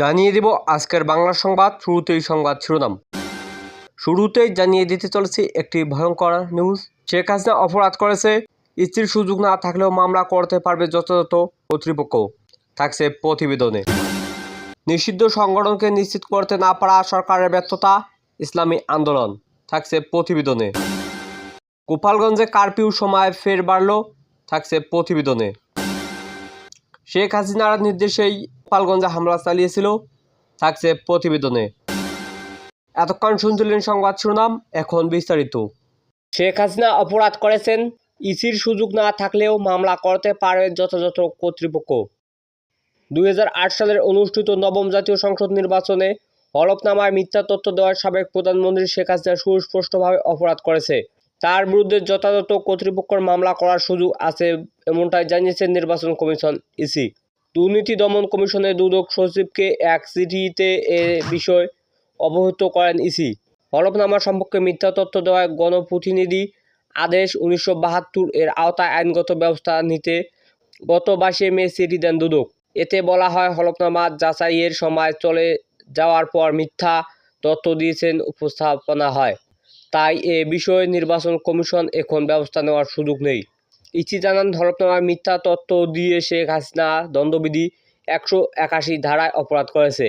জানিয়ে দেব আজকের বাংলা সংবাদ, শুরুতেই সংবাদ শিরোনাম। শুরুতেই জানিয়ে দিতে চলেছে একটি ভয়ঙ্কর নিউজ শেখ হাসিনা অপরাধ করেছে, স্ত্রীর সুযোগ না থাকলেও মামলা করতে পারবে যথাযথ কর্তৃপক্ষ, থাকছে প্রতিবেদনে। নিষিদ্ধ সংগঠনকে নিশ্চিত করতে না পারা সরকারের ব্যর্থতা, ইসলামী আন্দোলন, থাকছে প্রতিবেদনে। গোপালগঞ্জে কারফিউ সময় ফের বাড়ল, থাকছে প্রতিবেদনে। শেখ হাসিনার নির্দেশেই গোপালগঞ্জে হামলা চালিয়েছিল, থাকছে প্রতিবেদনে। এতক্ষণ শুনছিলেন সংবাদ শিরোনাম এখন বিস্তারিত। শেখ হাসিনা অপরাধ করেছেন, ইসির সুযোগ না থাকলেও মামলা করতে পারে যথাযথ কর্তৃপক্ষ। দুই সালের অনুষ্ঠিত নবম জাতীয় সংসদ নির্বাচনে হলফনামায় মিথ্যা তথ্য দেওয়ার সাবেক প্রধানমন্ত্রী শেখ হাসিনা সুস্পষ্টভাবে অপরাধ করেছে। তার বিরুদ্ধে যথাযথ কর্তৃপক্ষের মামলা করার সুযোগ আছে, এমনটাই জানিয়েছে নির্বাচন কমিশন ইসি। দুর্নীতি দমন কমিশনের দুদক সচিবকে এক চিঠিতে এ বিষয় অবহিত করেন ইসি। হলফনামা সম্পর্কে মিথ্যা তথ্য দেওয়ায় গণপ্রতিনিধি আদেশ উনিশশো বাহাত্তর এর আওতায় আইনগত ব্যবস্থা নিতে গত বাইশে মে চিঠি দেন দুদক। এতে বলা হয়, হলফনামা যাচাইয়ের সময় চলে যাওয়ার পর মিথ্যা তথ্য দিয়েছেন উপস্থাপনা হয়। তাই এ বিষয়ে নির্বাচন কমিশন এখন ব্যবস্থা নেওয়ার সুযোগ নেই। ইচি জানান হলফনামায় মিথ্যা তথ্য দিয়ে শেখ হাসিনা দণ্ডবিধি একশো একাশি ধারায় অপরাধ করেছে।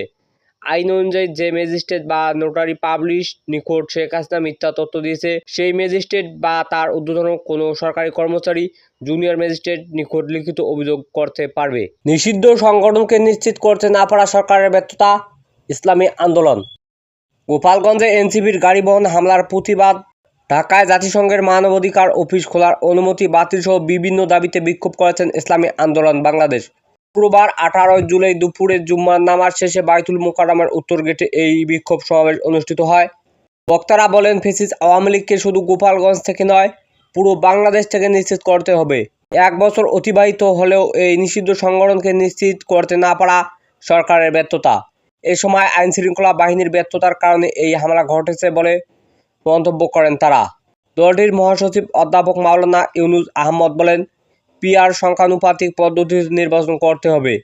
আইন অনুযায়ী যে ম্যাজিস্ট্রেট বা নোটারি পাবলিশ নিকট শেখ হাসিনা মিথ্যা তথ্য দিয়েছে, সেই ম্যাজিস্ট্রেট বা তার ঊর্ধ্বতন কোনো সরকারি কর্মচারী জুনিয়র ম্যাজিস্ট্রেট নিকট লিখিত অভিযোগ করতে পারবে। নিষিদ্ধ সংগঠনকে নিশ্চিত করতে না পারা সরকারের ব্যর্থতা, ইসলামী আন্দোলন। গোপালগঞ্জে এনসিবির গাড়ি বহন হামলার প্রতিবাদ ঢাকায় জাতিসংঘের মানবাধিকার অফিস খোলার অনুমতি বাতিল সহ বিভিন্ন দাবিতে বিক্ষোভ করেছেন ইসলামী আন্দোলন বাংলাদেশ। শুক্রবার আঠারোই জুলাই দুপুরে জুম্মার নামার শেষে বাইতুল মোকাররমের উত্তর গেটে এই বিক্ষোভ সমাবেশ অনুষ্ঠিত হয়। বক্তারা বলেন, ফেসিস আওয়ামী লীগকে শুধু গোপালগঞ্জ থেকে নয়, পুরো বাংলাদেশ থেকে নিশ্চিত করতে হবে। এক বছর অতিবাহিত হলেও এই নিষিদ্ধ সংগঠনকে নিশ্চিত করতে না পারা সরকারের ব্যর্থতা। এ সময় আইনশৃঙ্খলা বাহিনীর ব্যর্থতার কারণে এই হামলা ঘটেছে বলে মন্তব্য করেন তারা। দলটির মহাসচিব অধ্যাপক মাওলানা ইউনুস আহমদ বলেন, পিআর সংখ্যানুপাতিক পদ্ধতিতে নির্বাচন করতে হবে।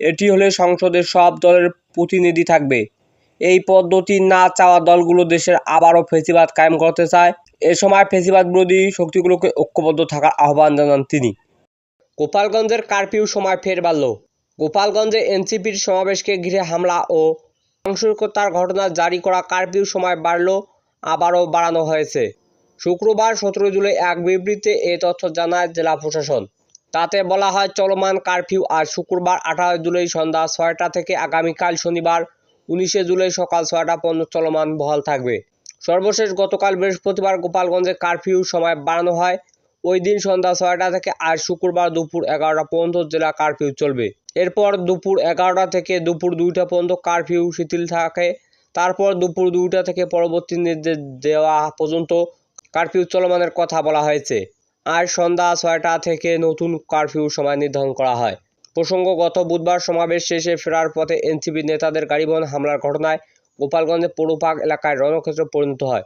এটি হলে সংসদের সব দলের প্রতিনিধি থাকবে। এই পদ্ধতি না চাওয়া দলগুলো দেশের আবারও ফেসিবাদ কায়েম করতে চায়। এ সময় ফেসিবাদ বিরোধী শক্তিগুলোকে ঐক্যবদ্ধ থাকার আহ্বান জানান তিনি। গোপালগঞ্জের কারফিউ সময় ফের বাড়ল। গোপালগঞ্জে এনসিপির সমাবেশকে ঘিরে হামলা ও সহিংসতার ঘটনা জারি করা কারফিউ সময় বাড়ল। আবারও বাড়ানো হয়েছে। শুক্রবার সতেরো জুলাই এক বিবৃতিতে এ তথ্য জানায় জেলা প্রশাসন। তাতে বলা হয়, চলমান কারফিউ আজ শুক্রবার আঠারো জুলাই সন্ধ্যা ছয়টা থেকে আগামীকাল শনিবার উনিশে জুলাই সকাল ছয়টা পর্যন্ত চলমান বহাল থাকবে। সর্বশেষ গতকাল বৃহস্পতিবার গোপালগঞ্জে কারফিউ সময় বাড়ানো হয়। ওই দিন সন্ধ্যা ছয়টা থেকে আজ শুক্রবার দুপুর এগারোটা পর্যন্ত জেলা কারফিউ চলবে। এরপর দুপুর এগারোটা থেকে দুপুর দুইটা পর্যন্ত কারফিউ শিথিল থাকে। তারপর দুপুর দুইটা থেকে পরবর্তী নির্দেশ দেওয়া পর্যন্ত কারফিউ চলমানের কথা বলা হয়েছে। আজ সন্ধ্যা ছয়টা থেকে নতুন কারফিউ সময় নির্ধারণ করা হয়। প্রসঙ্গ গত বুধবার সমাবেশ শেষে ফেরার পথে এনসিপি নেতাদের গাড়িবহন হামলার ঘটনায় গোপালগঞ্জের পৌরপাক এলাকায় রণক্ষেত্র পরিণত হয়।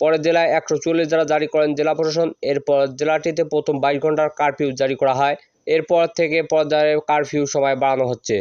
পরে জেলায় একশো চল্লিশ ধারা জারি করেন জেলা প্রশাসন। এরপর জেলাটিতে প্রথম বাইশ ঘণ্টার কারফিউ জারি করা হয়। এরপর থেকে পর্যায়ে কারফিউ সময় বাড়ানো হচ্ছে।